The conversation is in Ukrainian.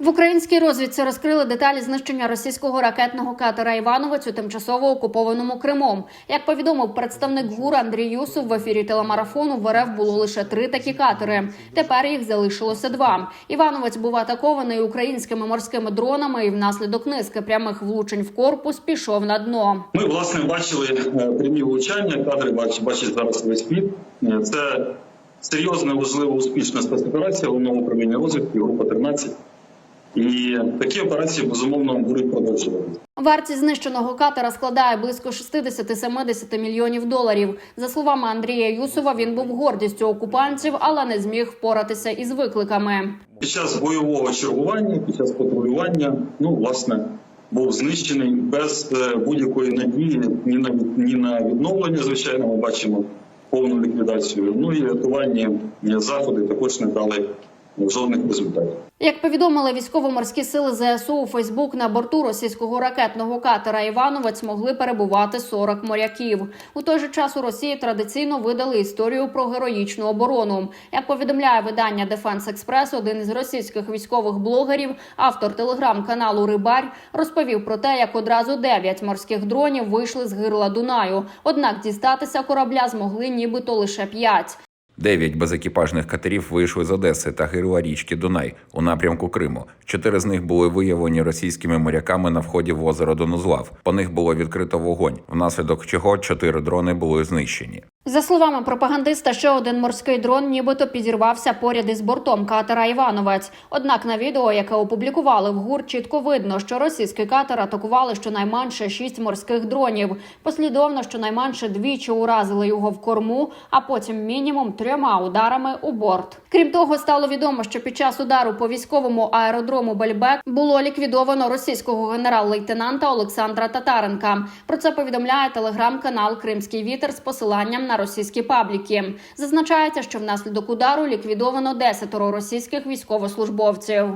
В українській розвідці розкрили деталі знищення російського ракетного катера Івановець у тимчасово окупованому Криму. Як повідомив представник ГУР Андрій Юсов в ефірі телемарафону, в РФ було лише три такі катери. Тепер їх залишилося два. Івановець був атакований українськими морськими дронами і внаслідок низки прямих влучень в корпус пішов на дно. Ми власне бачили е, прямі влучання. Кадри бачить, бачить зараз весь світ. Е, Це серйозна, важлива, успішна спецоперація головного управління розвідки, група 13. І такі операції безумовно будуть продовжуватися. Вартість знищеного катера складає близько 60-70 мільйонів доларів. За словами Андрія Юсова, він був гордістю окупантів, але не зміг впоратися із викликами. Під час бойового чергування, під час патрулювання, ну власне, був знищений без е, будь-якої надії ні на ні на відновлення. Звичайно, ми бачимо повну ліквідацію. Ну і рятувальні е, заходи також не дали жодних результатів. Як повідомили військово-морські сили ЗСУ у Фейсбук, на борту російського ракетного катера Івановець могли перебувати 40 моряків. У той же час у Росії традиційно видали історію про героїчну оборону. Як повідомляє видання Дефенс Експрес, один із російських військових блогерів, автор телеграм-каналу Рибарь, розповів про те, як одразу 9 морських дронів вийшли з гирла Дунаю. Однак дістатися корабля змогли нібито лише 5. Дев'ять безекіпажних катерів вийшли з Одеси та гирла річки Дунай у напрямку Криму. Чотири з них були виявлені російськими моряками на вході в озеро Донузлав. По них було відкрито вогонь, внаслідок чого чотири дрони були знищені. За словами пропагандиста, ще один морський дрон нібито підірвався поряд із бортом катера Івановець. Однак на відео, яке опублікували в ГУР, чітко видно, що російський катер атакували щонайменше шість морських дронів. Послідовно щонайменше двічі уразили його в корму, а потім мінімум трьома ударами у борт. Крім того, стало відомо, що під час удару по військовому аеродрому Бельбек було ліквідовано російського генерал-лейтенанта Олександра Татаренка. Про це повідомляє телеграм-канал Кримський вітер з посиланням російські пабліки. Зазначається, що внаслідок удару ліквідовано 10 російських військовослужбовців.